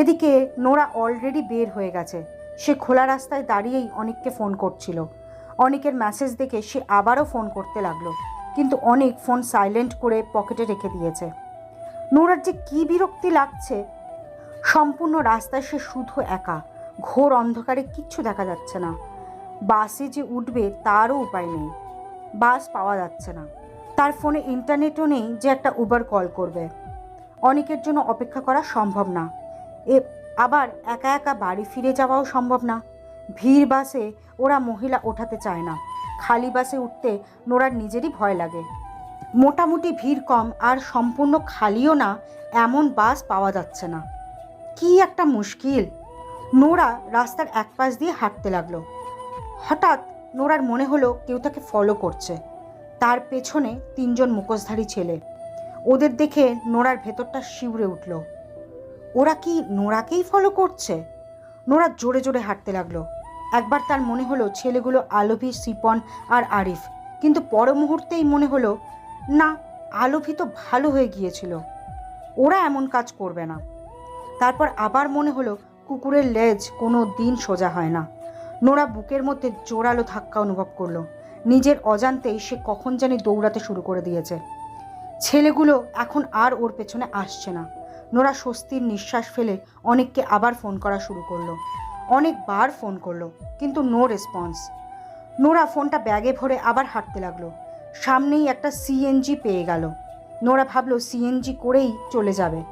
এদিকে Nora already বের হয়ে গেছে। সে খোলা রাস্তায় দাঁড়িয়েই অনেককে ফোন করছিল। অনেকের মেসেজ দেখে সে আবারও ফোন করতে লাগল, কিন্তু অনেক ফোন সাইলেন্ট করে পকেটে রেখে দিয়েছে। নোরার যে কী বিরক্তি লাগছে, সম্পূর্ণ রাস্তায় সে শুধু একা, ঘোর অন্ধকারে কিচ্ছু দেখা যাচ্ছে না। বাসে যে উঠবে তারও উপায় নেই। বাস পাওয়া যাচ্ছে না। তার ফোনে ইন্টারনেটও নেই যে একটা উবার কল করবে। অনেকের জন্য অপেক্ষা করা সম্ভব না। এ, আবার একা একা বাড়ি ফিরে যাওয়াও সম্ভব না। ভিড় বাসে ওরা মহিলা ওঠাতে চায় না। খালি বাসে উঠতে নোরার নিজেরই ভয় লাগে। মোটামুটি ভিড় কম আর সম্পূর্ণ খালিও না, এমন বাস পাওয়া যাচ্ছে না। কি একটা মুশকিল। নোরা রাস্তার এক পাশ দিয়ে হাঁটতে লাগল। হঠাৎ নোরার মনে হলো কেউ তাকে ফলো করছে। তার পেছনে তিনজন মুখোশধারী ছেলে। ওদের দেখে নোরার ভেতরটা শিউরে উঠল। ওরা কি নোরাকেই ফলো করছে? নোরা জোরে জোরে হাঁটতে লাগল। একবার তার মনে হলো ছেলেগুলো আলভি সিপন আর আরিফ। কিন্তু পর মুহূর্তেই মনে হলো, না, আলভি তো ভালো হয়ে গিয়েছিল। ওরা এমন কাজ করবে না। তারপর আবার মনে হলো, কুকুরের লেজ কোনো দিন সোজা হয় না। নোরা বুকের মধ্যে জোরালো ধাক্কা অনুভব করল। নিজের অজান্তেই সে কখন জানি দৌড়াতে শুরু করে দিয়েছে। ছেলেগুলো এখন আর ওর পেছনে আসছে না। নোরা স্বস্তির নিঃশ্বাস ফেলে অনেককে আবার ফোন করা শুরু করল। অনেকবার ফোন করল, কিন্তু নো রেসপন্স। নোরা ফোনটা ব্যাগে ভরে আবার হাঁটতে লাগল। সামনেই একটা সিএনজি পেয়ে গেল। নোরা ভাবলো সিএনজি করেই চলে যাবে।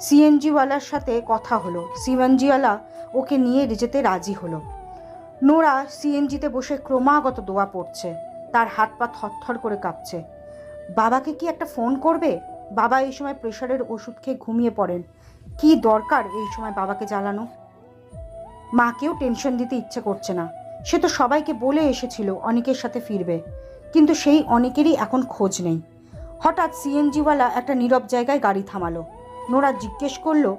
সিএনজিওয়ালার সাথে কথা হলো। সিএনজিওয়ালা ওকে নিয়ে যেতে রাজি হলো। নোরা সিএনজিতে বসে ক্রমাগত দোয়া পড়ছে। তার হাত পা থরথর করে কাঁপছে। বাবাকে কি একটা ফোন করবে? বাবা এই সময় প্রেশারের ওষুধ খেয়ে ঘুমিয়ে পড়েন। কি দরকার এই সময় বাবাকে জ্বালানো? মাকেও টেনশন দিতে ইচ্ছে করছে না। সে তো সবাইকে বলে এসেছিল অনেকের সাথে ফিরবে। কিন্তু সেই অনেকেরই এখন খোঁজ নেই। হঠাৎ সিএনজিওয়ালা একটা নীরব জায়গায় গাড়ি থামালো। নোরা জিজ্ঞেস করল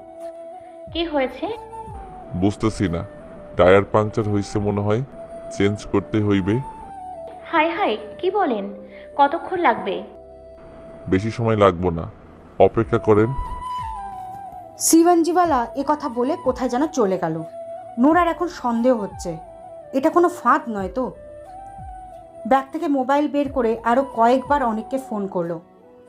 কি হয়েছে? বুঝতেছি না। টায়ার পাংচার হইছে মনে হয়। চেঞ্জ করতে হইবে। হাই হাই কি বলেন? কতক্ষণ লাগবে? বেশি সময় লাগবো না। অপেক্ষা করেন। সিএনজিওয়ালা এ কথা বলে কোথায় যেন চলে গেল। নোরার এখন সন্দেহ হচ্ছে। এটা কোনো ফাঁদ নয় তো? ব্যাগ থেকে মোবাইল বের করে আরও কয়েকবার অনেককে ফোন করল।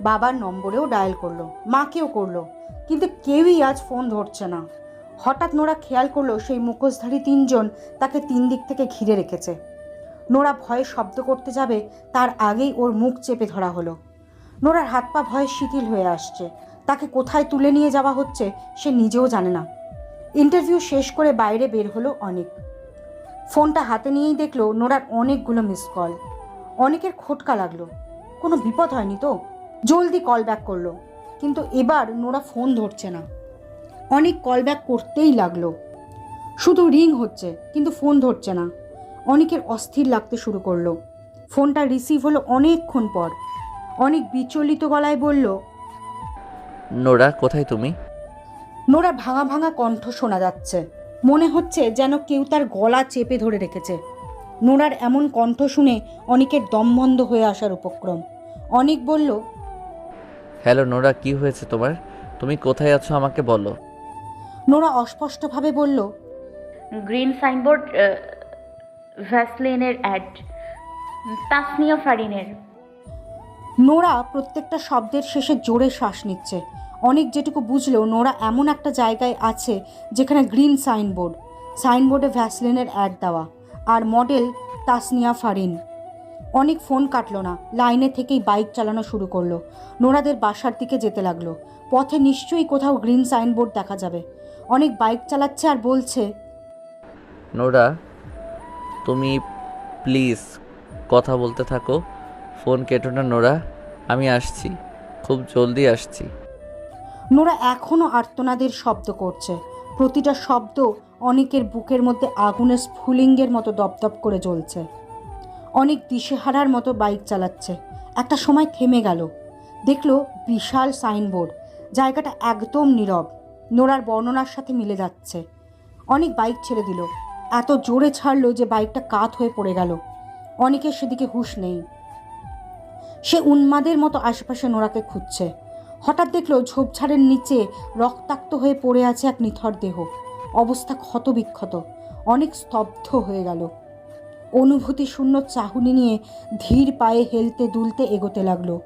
বাবার নম্বরেও ডায়াল করল মাকেও করল কিন্তু কেউই আজ ফোন ধরছে না। হঠাৎ নোরা খেয়াল করল সেই মুখোশধারী তিনজন তাকে তিন দিক থেকে ঘিরে রেখেছে। নোরা ভয়ে শব্দ করতে যাবে, তার আগেই ওর মুখ চেপে ধরা হলো। নোরার হাত পা ভয়ে শিথিল হয়ে আসছে। তাকে কোথায় তুলে নিয়ে যাওয়া হচ্ছে সে নিজেও জানে না। ইন্টারভিউ শেষ করে বাইরে বের হলো অনেক। ফোনটা হাতে নিয়েই দেখল নোরার অনেকগুলো মিস কল। অনেকের খোটকা লাগল। কোনো বিপদ হয়নি তো? জলদি কল ব্যাক করল। কিন্তু এবার নোরা ফোন ধরছে না। অনেক কল ব্যাক করতেই লাগল। শুধু রিং হচ্ছে কিন্তু ফোন ধরছে না। অনেকের অস্থির লাগতে শুরু করল। ফোনটা রিসিভ হলো অনেকক্ষণ পর। অনেক বিচলিত গলায় বলল নোরা কোথায় তুমি? নোরা ভাঙা ভাঙা কণ্ঠ শোনা যাচ্ছে। মনে হচ্ছে যেন কেউ তার গলা চেপে ধরে রেখেছে। নোরার এমন কণ্ঠ শুনে অনেকের দম বন্ধ হয়ে আসার উপক্রম। অনেক বলল হ্যালো নোরা কি হয়েছে তোমার? তুমি কোথায় আছো আমাকে বলো। নোরা অস্পষ্টভাবে বলল গ্রিন সাইনবোর্ড ভ্যাসলিনের অ্যাড তাসনিয়া ফারিনের। নোরা প্রত্যেকটা শব্দের শেষে জোরে শ্বাস নিচ্ছে। অনেক যেটুকু বুঝলো নোরা এমন একটা জায়গায় আছে যেখানে গ্রিন সাইনবোর্ড সাইনবোর্ডে ভ্যাসলিনের অ্যাড দেওয়া আর মডেল তাসনিয়া ফারিন। অনেক ফোন কাটলো না লাইনে থেকেই বাইক চালানো শুরু করল। নোরাদের বাসার দিকে যেতে লাগল। পথে নিশ্চয়ই কোথাও গ্রিন সাইনবোর্ড দেখা যাবে। অনেক বাইক চালাচ্ছে আর বলছে। নোরা তুমি প্লিজ কথা বলতে থাকো। ফোন কেটো না নোরা আমি আসছি খুব জলদি আসছি। নোরা এখনও আর্তনাদের শব্দ করছে। প্রতিটা শব্দ অনেকের বুকের মধ্যে আগুনের স্ফুলিঙ্গের মতো দপদপ করে জ্বলছে। অনেক দিশেহারার মতো বাইক চালাচ্ছে। একটা সময় থেমে গেল। দেখল বিশাল সাইনবোর্ড। জায়গাটা একদম নীরব। নোরার বর্ণনার সাথে মিলে যাচ্ছে। অনেক বাইক ছেড়ে দিল। এত জোরে ছাড়লো যে বাইকটা কাত হয়ে পড়ে গেল। অনেকের সেদিকে হুঁশ নেই। সে উন্মাদের মতো আশেপাশে নোরাকে খুঁজছে। হঠাৎ দেখল ঝোপঝাড়ের নিচে রক্তাক্ত হয়ে পড়ে আছে এক নিথর দেহ। অবস্থা ক্ষতবিক্ষত। অনেক স্তব্ধ হয়ে গেল। অনুভূতি শূন্য চাহুনি নিয়ে ধীর পায়ে হেলতে দুলতে এগোতে লাগল।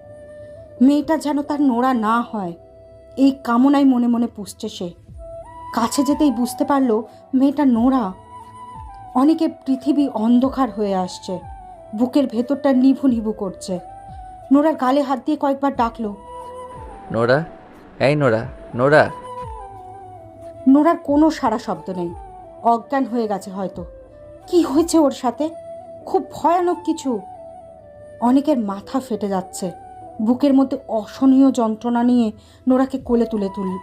মেয়েটা যেন তার নোড়া না হয়। এই কামনায় মনে মনে পুষছে সে। কাছে যেতেই বুঝতে পারল মেয়েটা নোড়া অনেকে পৃথিবী অন্ধকার হয়ে আসছে। বুকের ভেতরটা নিভু নিভু করছে। নোরার গালে হাত দিয়ে কয়েকবার ডাকলো। নোরা? এই নোরা নোরা? নোরার কোনো সারা শব্দ নেই। অজ্ঞান হয়ে গেছে হয়তো। কি হয়েছে ওর সাথে? খুব ভয়ানক কিছু। অনেকের মাথা ফেটে যাচ্ছে। বুকের মধ্যে অসহনীয় যন্ত্রণা নিয়ে নোরাকে কোলে তুলে তুল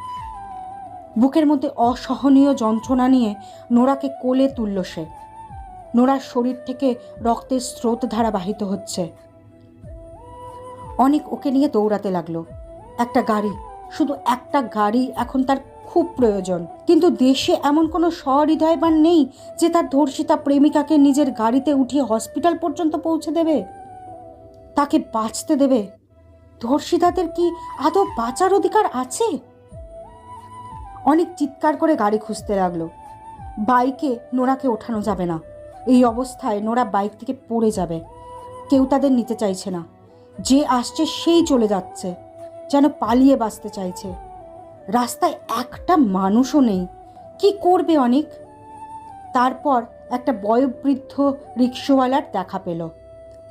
বুকের মধ্যে অসহনীয় যন্ত্রণা নিয়ে নোরাকে কোলে তুলল সে। নোরার শরীর থেকে রক্তের স্রোত ধারা বাহিত হচ্ছে। অনেক ওকে নিয়ে দৌড়াতে লাগল। একটা গাড়ি, শুধু একটা গাড়ি এখন তার খুব প্রয়োজন। কিন্তু দেশে এমন কোনো সহৃদয়বান নেই যে তার ধর্ষিতা প্রেমিকাকে নিজের গাড়িতে উঠিয়ে হসপিটাল পর্যন্ত পৌঁছে দেবে। তাকে বাঁচতে দেবে ধর্ষিতাদের কি আদৌ বাঁচার অধিকার আছে? অনেক চিৎকার করে গাড়ি খুঁজতে লাগল। বাইকে নোরাকে ওঠানো যাবে না। এই অবস্থায় নোরা বাইক থেকে পড়ে যাবে। কেউ তাদের নিতে চাইছে না। যে আসছে সেই চলে যাচ্ছে। যেন পালিয়ে বাঁচতে চাইছে। রাস্তায় একটা মানুষও নেই। কি করবে অনেক? তারপর একটা বয়োবৃদ্ধ রিক্সাওয়ালার দেখা পেল।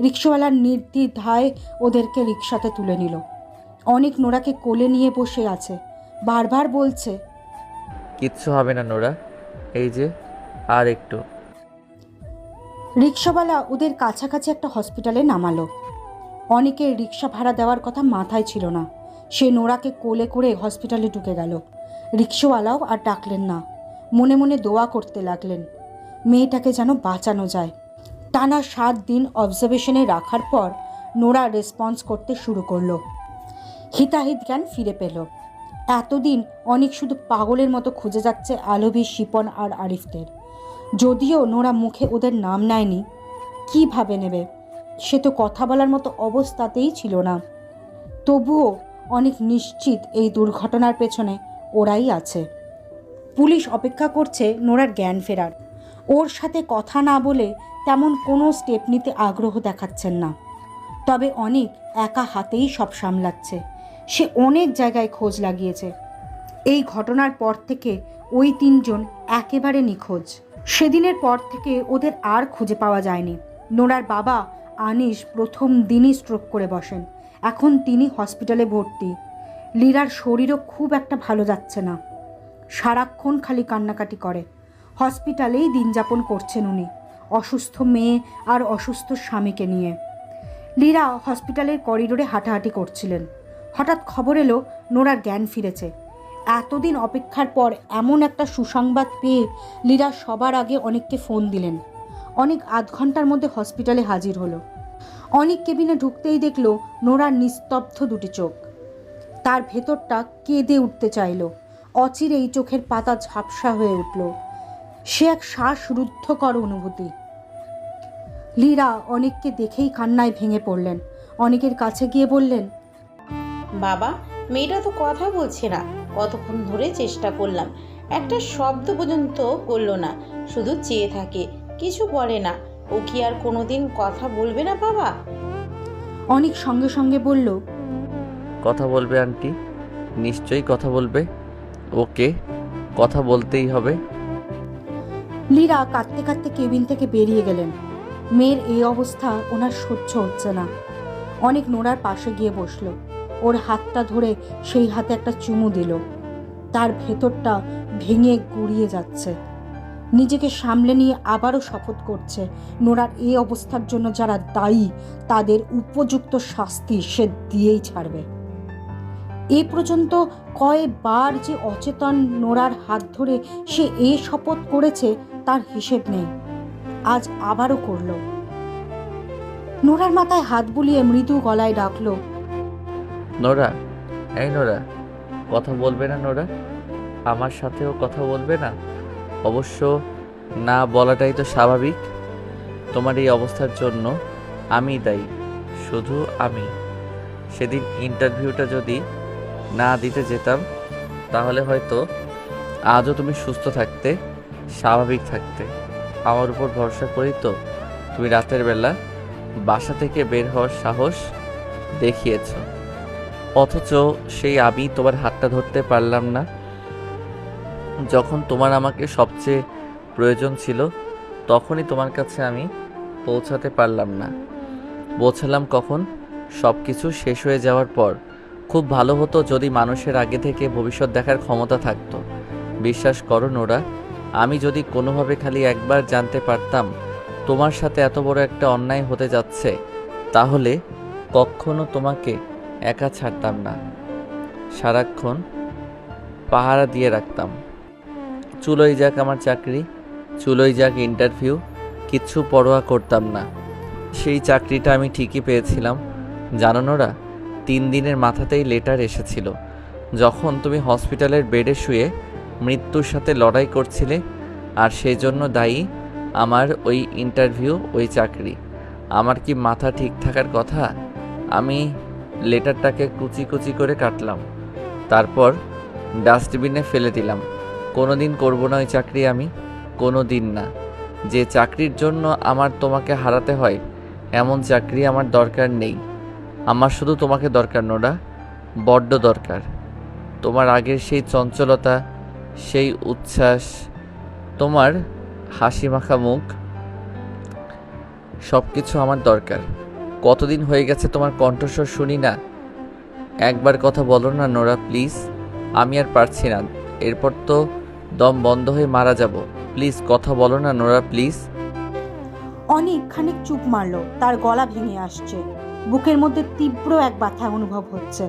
রিক্সাওয়ালার নির্দ্বিধায় ওদেরকে রিক্সাতে তুলে নিল। অনেক নোরাকে কোলে নিয়ে বসে আছে। বারবার বলছে কিচ্ছু হবে না নোরা এই যে আর একটু। রিক্সাওয়ালা ওদের কাছাকাছি একটা হসপিটালে নামালো। অনেকের রিক্সা ভাড়া দেওয়ার কথা মাথায় ছিল না। সে নোরাকে কোলে করে হসপিটালে ঢুকে গেল। রিক্সাওয়ালাও আর ডাকলেন না। মনে মনে দোয়া করতে লাগলেন। মেয়েটাকে যেন বাঁচানো যায়। টানা সাত দিন অবজারভেশনে রাখার পর নোরা রেসপন্স করতে শুরু করল। হিতাহিত জ্ঞান ফিরে পেল। এতদিন অনেক শুধু পাগলের মতো খুঁজে যাচ্ছে আলভি, শিপন আর আরিফদের। যদিও নোরা মুখে ওদের নাম নেয়নি কীভাবে নেবে? সে তো কথা বলার মতো অবস্থাতেই ছিল না। তবুও অনেক নিশ্চিত এই দুর্ঘটনার পেছনে ওরাই আছে। পুলিশ অপেক্ষা করছে নোরার জ্ঞান ফেরার। ওর সাথে কথা না বলে তেমন কোনো স্টেপ নিতে আগ্রহ দেখাচ্ছেন না। তবে অনেক একা হাতেই সব সামলাচ্ছে। সে অনেক জায়গায় খোঁজ লাগিয়েছে। এই ঘটনার পর থেকে ওই তিনজন একেবারে নিখোঁজ। সেদিনের পর থেকে ওদের আর খুঁজে পাওয়া যায়নি। নোরার বাবা আনিস প্রথম দিনই স্ট্রোক করে বসেন। এখন তিনি হসপিটালে ভর্তি। লীরার শরীরও খুব একটা ভালো যাচ্ছে না। সারাক্ষণ খালি কান্নাকাটি করে। হসপিটালেই দিন যাপন করছেন উনি। অসুস্থ মেয়ে আর অসুস্থ স্বামীকে নিয়ে। লীরা হসপিটালের করিডোরে হাঁটাহাঁটি করছিলেন। হঠাৎ খবর এলো, নোরার জ্ঞান ফিরেছে। এতদিন অপেক্ষার পর এমন একটা সুসংবাদ পেয়ে লীরা সবার আগে অনেককে ফোন দিলেন। অনেক আধ ঘণ্টার মধ্যে হসপিটালে হাজির হলো। অনেক কেবিনে ঢুকতেই দেখল নোরার নিস্তব্ধ দুটি চোখ। তার ভেতরটা কেঁদে উঠতে চাইলো। অচিরেই চোখের পাতা ঝাপসা হয়ে উঠল। সে এক শ্বাসরুদ্ধকর অনুভূতি। লীরা অনেককে দেখেই কান্নায় ভেঙে পড়লেন। অনেকের কাছে গিয়ে বললেন বাবা মেয়েটা তো কথা বলছে না। কতক্ষণ ধরে চেষ্টা করলাম। একটা শব্দ পর্যন্ত করল না। শুধু চেয়ে থাকে কিছু বলে না। ও কি আর কোনোদিন কথা বলবে না বাবা? অনেক সঙ্গে সঙ্গে বলল কথা বলবে আন্টি। নিশ্চয়ই কথা বলবে। ওকে কথা বলতেই হবে। লীরা কাঁদতে কাঁদতে কেবিন থেকে বেরিয়ে গেলেন। মেয়ের এই অবস্থা ওনার সহ্য হচ্ছে না। অনেক নোড়ার পাশে গিয়ে বসল। ওর হাতটা ধরে সেই হাতে একটা চুমু দিল। তার ভেতরটা ভেঙে গুড়িয়ে যাচ্ছে। নিজেকে সামলে নিয়ে আবারও শপথ করছে নোরার এই অবস্থার জন্য যারা দায়ী, তাদের উপযুক্ত শাস্তি সে দিয়েই ছাড়বে। এ পর্যন্ত কয়বার যে অচেতন নোরার হাত ধরে সে এ শপথ করেছে, তার হিসেব নেই। আজ আবারও করল। নোরার মাথায় হাত বুলিয়ে মৃদু গলায় ডাকলো। নোরা, এই নোরা, কথা বলবে না নোরা? আমার সাথেও কথা বলবে না? অবশ্য না বলাটাই তো স্বাভাবিক। তোমার এই অবস্থার জন্য আমি দায়ী, শুধু আমি। সেদিন ইন্টারভিউটা যদি না দিতে যেতাম, তাহলে হয়তো আজও তুমি সুস্থ থাকতে, স্বাভাবিক থাকতে। আমার উপর ভরসা করি তো? তুমি রাতের বেলা বাসা থেকে বের হওয়ার সাহস দেখিয়েছ। অথচ সেই আমি তোমার হাতটা ধরতে পারলাম না। যখন তোমার আমাকে সবচেয়ে প্রয়োজন ছিল, তখনই তোমার কাছে আমি পৌঁছাতে পারলাম না। পৌঁছালাম কখন? সব কিছু শেষ হয়ে যাওয়ার পর। খুব ভালো হতো যদি মানুষের আগে থেকে ভবিষ্যৎ দেখার ক্ষমতা থাকতো। বিশ্বাস করো নোরা আমি যদি কোনোভাবে খালি একবার জানতে পারতাম তোমার সাথে এত বড় একটা অন্যায় হতে যাচ্ছে, তাহলে কখনো তোমাকে একা ছাড়তাম না। সারাক্ষণ পাহারা দিয়ে রাখতাম। চুলোই যাক আমার চাকরি, চুলোই যাক ইন্টারভিউ কিচ্ছু পরোয়া করতাম না। সেই চাকরিটা আমি ঠিকই পেয়েছিলাম। জানো নোরা তিন দিনের মাথাতেই লেটার এসেছিল। যখন তুমি হসপিটালের বেডে শুয়ে মৃত্যুর সাথে লড়াই করছিলে, আর সেই জন্য দায়ী আমার ওই ইন্টারভিউ, ওই চাকরি। আমার কি মাথা ঠিক থাকার কথা? আমি লেটারটাকে কুচি কুচি করে কাটলাম। তারপর ডাস্টবিনে ফেলে দিলাম। কোনো দিন করব না ওই চাকরি আমি কোনো দিন না। যে চাকরির জন্য আমার তোমাকে হারাতে হয়, এমন চাকরি আমার দরকার নেই। আমার শুধু তোমাকে দরকার নোরা বড্ড দরকার। তোমার আগের সেই চঞ্চলতা সেই উচ্ছ্বাস, তোমার হাসি মাখা মুখ সব কিছু আমার দরকার। কতদিন হয়ে গেছে তোমার কণ্ঠস্বর শুনি না। একবার কথা বলো না নোরা, প্লিজ। আমি আর পারছি না। এরপর তো দম বন্ধ হয়ে মারা যাব। প্লিজ কথা বলো না নোরা, প্লিজ। অনেক খানিক চুপ মারলো। তার গলা ভেঙে আসছে। বুকের মধ্যে তীব্র এক ব্যথা অনুভব হচ্ছে।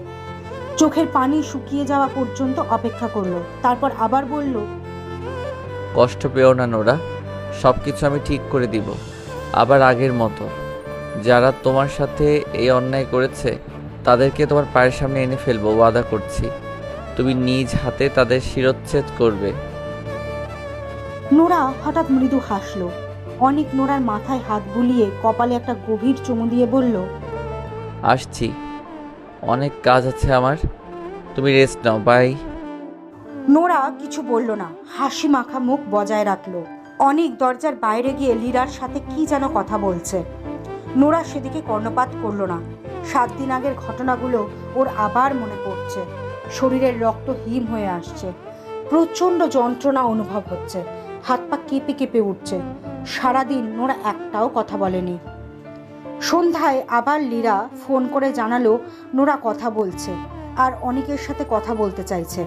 চোখের পানি শুকিয়ে যাওয়া পর্যন্ত অপেক্ষা করল। তারপর আবার বলল কষ্ট পেও না নোরা সব কিছু আমি ঠিক করে দিব আবার আগের মতো। যারা তোমার সাথে এই অন্যায় করেছে তাদেরকে তোমার পায়ের সামনে এনে ফেলব ওয়াদা করছি। তুমি নিজ হাতে তাদের শিরচ্ছেদ করবে। নোরা হঠাৎ মৃদু হাসলো। অনেক নোরার মাথায় হাত বুলিয়ে কপালে একটা গভীর চুমু দিয়ে বলল আসছি। অনেক কাজ আছে আমার। তুমি রেস্ট নাও বাই নোরা কিছু বলল না, হাসি মাখা মুখ বজায় রাখল। অনেক দরজার বাইরে গিয়ে লীরার সাথে কি যেন কথা বলছে। নোরা সেদিকে কর্ণপাত করল না। সাত দিন আগের ঘটনাগুলো ওর আবার মনে পড়ছে। শরীরের রক্ত হিম হয়ে আসছে। প্রচণ্ড যন্ত্রণা অনুভব হচ্ছে। হাত পা কেঁপে কেঁপে উঠছে। সারাদিন নোরা একটাও কথা বলেনি। সন্ধ্যায় আবার লীরা ফোন করে জানালো, নোরা কথা বলছে আর অনেকের সাথে কথা বলতে চাইছে।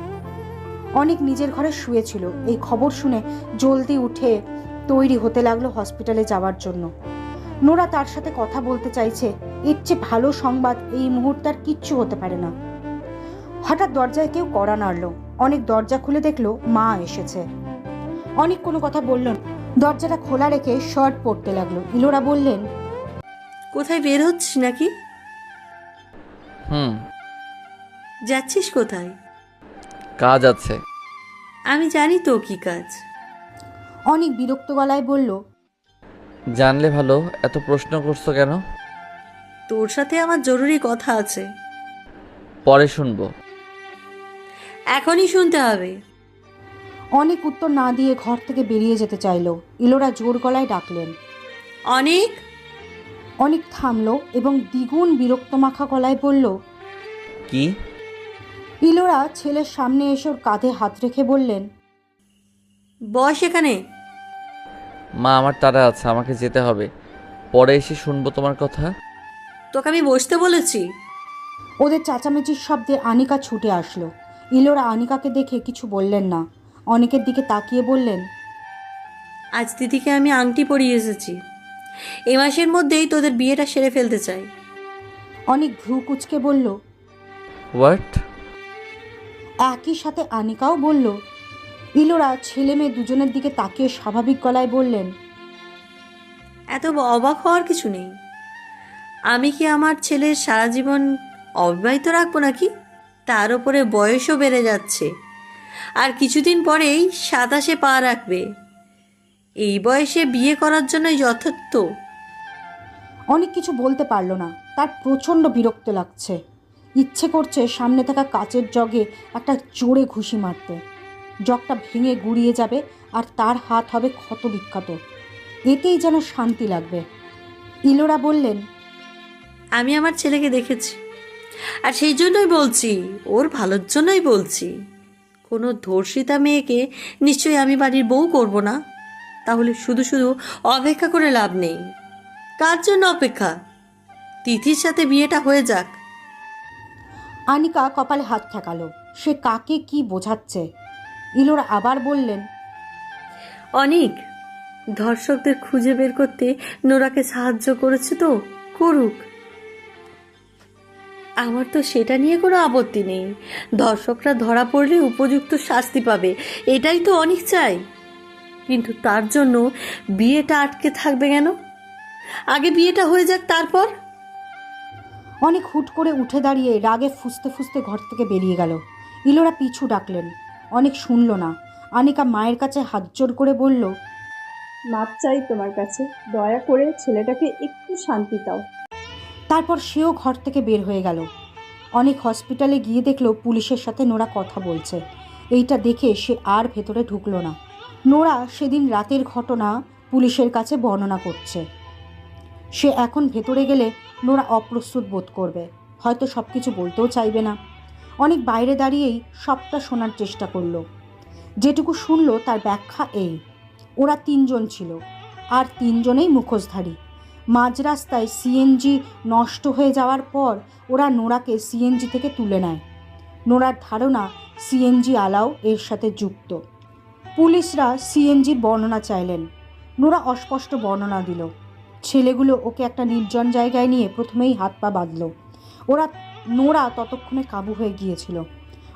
অনেক নিজের ঘরে শুয়েছিল এই খবর শুনে জলদি উঠে তৈরি হতে লাগল হসপিটালে যাওয়ার জন্য। নোরা তার সাথে কথা বলতে চাইছে, এর চেয়ে ভালো সংবাদ এই মুহূর্তে আর কিচ্ছু হতে পারে না। হঠাৎ দরজায় কেউ কড়া নাড়ল। অনেক দরজা খুলে দেখল মা এসেছে। অনেক কোনো কথা বলল দরজাটা খোলা রেখে শার্ট পরতে লাগল। ইলোরা বললেন কোথায় বের হচ্ছিস নাকি? হুম। যাচ্ছিস কোথায়? কাজ আছে। আমি জানি তো কি কাজ। অনেক বিরক্ত গলায় বলল জানলে ভালো এত প্রশ্ন করছ কেন? তোর সাথে আমার জরুরি কথা আছে। পরে শুনব। এখনই শুনতে হবে। অনেক উত্তর না দিয়ে ঘর থেকে বেরিয়ে যেতে চাইলো। ইলোরা জোর গলায় ডাকলেন অনেক অনেক থামলো এবং দ্বিগুণ বিরক্ত মাখা গলায় বলল কি? ইলোরা ছেলের সামনে এসে ওর কাঁধে হাত রেখে বললেন বস এখানে। মা আমার তারা আছে আমাকে যেতে হবে। পরে এসে শুনব তোমার কথা। তোকে আমি বসতে বলেছি। ওদের চাচামেচির শব্দে আনিকা ছুটে আসলো। ইলোরা আনিকাকে দেখে কিছু বললেন না। অনেকের দিকে তাকিয়ে বললেন আজ দিদিকে আমি আংটি পরিয়ে এসেছি। এ মাসের মধ্যেই তোদের বিয়েটা সেরে ফেলতে চাই। অনেক ভ্রু কুচকে বলল হোয়াট একই সাথে আনিকাও বলল ইলোরা ছেলে মেয়ে দুজনের দিকে তাকিয়ে স্বাভাবিক গলায় বললেন এত অবাক হওয়ার কিছু নেই। আমি কি আমার ছেলের সারা জীবন অবিবাহিত রাখব নাকি? তার উপরে বয়সও বেড়ে যাচ্ছে। আর কিছুদিন পরেই সাতাশে পা রাখবে। এই বয়সে বিয়ে করার জন্যই যথার্থ অনেক কিছু বলতে পারল না। তার প্রচণ্ড বিরক্ত লাগছে। ইচ্ছে করছে সামনে থাকা কাচের জগে একটা জোরে ঘুষি মারতে। জগটা ভেঙে গুড়িয়ে যাবে আর তার হাত হবে ক্ষত বিখ্যাত এতেই যেন শান্তি লাগবে। ইলোরা বললেন আমি আমার ছেলেকে দেখেছি। আর সেই জন্যই বলছি ওর ভালোর জন্যই বলছি। কোনো ধর্ষিতা মেয়েকে নিশ্চয়ই আমি বাড়ির বউ করব না। তাহলে শুধু শুধু অপেক্ষা করে লাভ নেই। কার জন্য অপেক্ষা? তিথির সাথে বিয়েটা হয়ে যাক। আনিকা কপালে হাত ঠেকালো। সে কাকে কি বোঝাচ্ছে? ইলোরা আবার বললেন অনেক ধর্ষকদের খুঁজে বের করতে নোরাকে সাহায্য করেছে তো করুক। আমার তো সেটা নিয়ে কোনো আপত্তি নেই। ধর্ষকরা ধরা পড়লে উপযুক্ত শাস্তি পাবে। এটাই তো অনেক চাই কিন্তু তার জন্য বিয়েটা আটকে থাকবে কেন? আগে বিয়েটা হয়ে যাক তারপর? অনেক হুট করে উঠে দাঁড়িয়ে রাগে ফুসতে ফুসতে ঘর থেকে বেরিয়ে গেল। ইলোরা পিছু ডাকলেন। অনেক শুনল না। আনিকা মায়ের কাছে হাত জোর করে বলল মাপ চাই তোমার কাছে। দয়া করে ছেলেটাকে একটু শান্তি দাও। তারপর সেও ঘর থেকে বের হয়ে গেল। অনেক হসপিটালে গিয়ে দেখল পুলিশের সাথে নোরা কথা বলছে। এইটা দেখে সে আর ভেতরে ঢুকলো না। নোরা সেদিন রাতের ঘটনা পুলিশের কাছে বর্ণনা করছে। সে এখন ভেতরে গেলে নোরা অপ্রস্তুত বোধ করবে, হয়তো সব কিছু বলতেও চাইবে না। অনেক বাইরে দাঁড়িয়েই সবটা শোনার চেষ্টা করল। যেটুকু শুনলো তার ব্যাখ্যা এই, ওরা তিনজন ছিল, আর তিনজনেই মুখোশধারী। মাঝ রাস্তায় সিএনজি নষ্ট হয়ে যাওয়ার পর ওরা নোরাকে সিএনজি থেকে তুলে নেয়। নোরার ধারণা সিএনজি আলাও এর সাথে যুক্ত। পুলিশরা সিএনজির বর্ণনা চাইলেন। নোরা অস্পষ্ট বর্ণনা দিল। ছেলেগুলো ওকে একটা নির্জন জায়গায় নিয়ে প্রথমেই হাত পা বাঁধল। ওরা, নোরা ততক্ষণে কাবু হয়ে গিয়েছিল।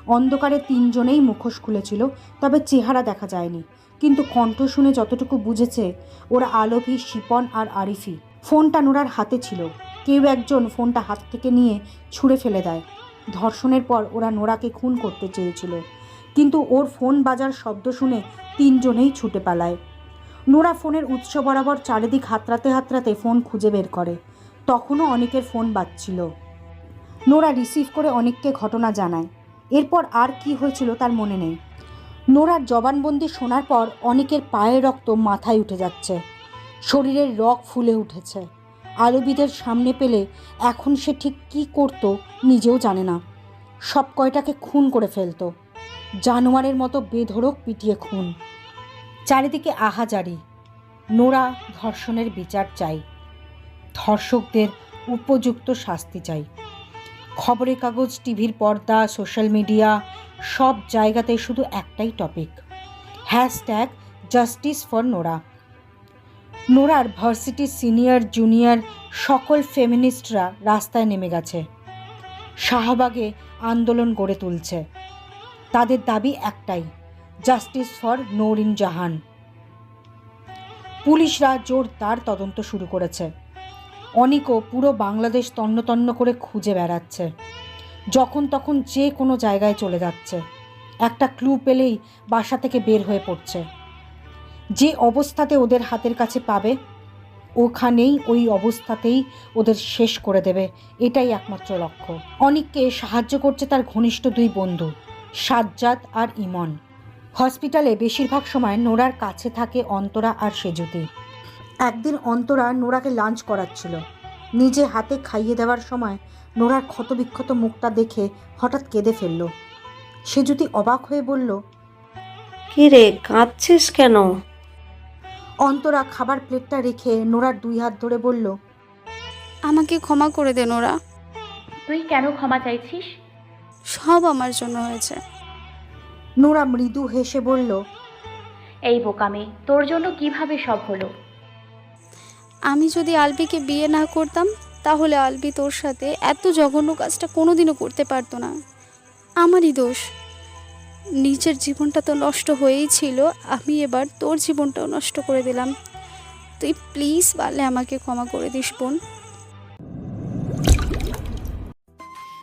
অন্ধকারে তিনজনেই মুখোশ খুলেছিল, তবে চেহারা দেখা যায়নি। কিন্তু কণ্ঠ শুনে যতটুকু বুঝেছে, ওরা আলভি, শিপন আর আরিফি। ফোনটা নোরার হাতে ছিল। কেউ একজন ফোনটা হাত থেকে নিয়ে ছুঁড়ে ফেলে দেয়। ধর্ষণের পর ওরা নোরাকে খুন করতে চেয়েছিল। কিন্তু ওর ফোন বাজার শব্দ শুনে তিনজনেই ছুটে পালায়। নোরা ফোনের উৎস বরাবর চারিদিক হাতড়াতে হাতরাতে ফোন খুঁজে বের করে। তখনও অনেকের ফোন বাজছিল। নোরা রিসিভ করে অনেককে ঘটনা জানায়। এরপর আর কি হয়েছিল তার মনে নেই। নোরার জবানবন্দি শোনার পর অনেকের পায়ের রক্ত মাথায় উঠে যাচ্ছে। শরীরের রক ফুলে উঠেছে। আলবিদের সামনে পেলে এখন সে ঠিক কী করতো নিজেও জানে না। সব কয়টাকে খুন করে ফেলতো। জানোয়ারের মতো বেধড়ক পিটিয়ে খুন। চারিদিকে আহাজারি। নোরা ধর্ষণের বিচার চাই। ধর্ষকদের উপযুক্ত শাস্তি চাই। খবরের কাগজ, টিভির পর্দা, সোশ্যাল মিডিয়া, সব জায়গাতে শুধু একটাই topic. Hashtag justice for Nora. নোরার varsity senior, junior, সকল ফেমিনিস্টরা রাস্তায় নেমে গেছে। শাহবাগে আন্দোলন গড়ে তুলছে। তাদের দাবি একটাই জাস্টিস ফর নৌরিন জাহান পুলিশরা জোরদার তদন্ত শুরু করেছে। অনিকও পুরো বাংলাদেশ তন্ন তন্ন করে খুঁজে বেড়াচ্ছে। যখন তখন যে কোনো জায়গায় চলে যাচ্ছে। একটা ক্লু পেলেই বাসা থেকে বের হয়ে পড়ছে। যে অবস্থাতে ওদের হাতের কাছে পাবে, ওখানেই ওই অবস্থাতেই ওদের শেষ করে দেবে। এটাই একমাত্র লক্ষ্য। অনিককে সাহায্য করছে তার ঘনিষ্ঠ দুই বন্ধু। সাজ্জাদ আর ইমন। হসপিটালে বেশিরভাগ সময় নোরার কাছে থাকে অন্তরা আর সেজুতি। একদিন অন্তরা নোরাকে লাঞ্চ করাচ্ছিল। নিজে হাতে খাইয়ে দেওয়ার সময় নোরার ক্ষতবিক্ষত মুখটা দেখে হঠাৎ কেঁদে ফেলল। সেজুতি অবাক হয়ে বলল কি রে কাঁদছিস কেন? অন্তরা খাবার প্লেটটা রেখে নোরার দুই হাত ধরে বলল আমাকে ক্ষমা করে দে নোরা। তুই কেন ক্ষমা চাইছিস? সব আমার জন্য হয়েছে। নোরা মৃদু হেসে বলল এই বোকামে তোর জন্য কীভাবে সব হলো? আমি যদি আলবিকে বিয়ে না করতাম তাহলে আলবি তোর সাথে এত জঘন্য কাজটা কোনোদিনও করতে পারতো না। আমারই দোষ। নিজের জীবনটা তো নষ্ট হয়েই ছিল আমি এবার তোর জীবনটাও নষ্ট করে দিলাম। তুই প্লিজ পারলে আমাকে ক্ষমা করে দিস বোন।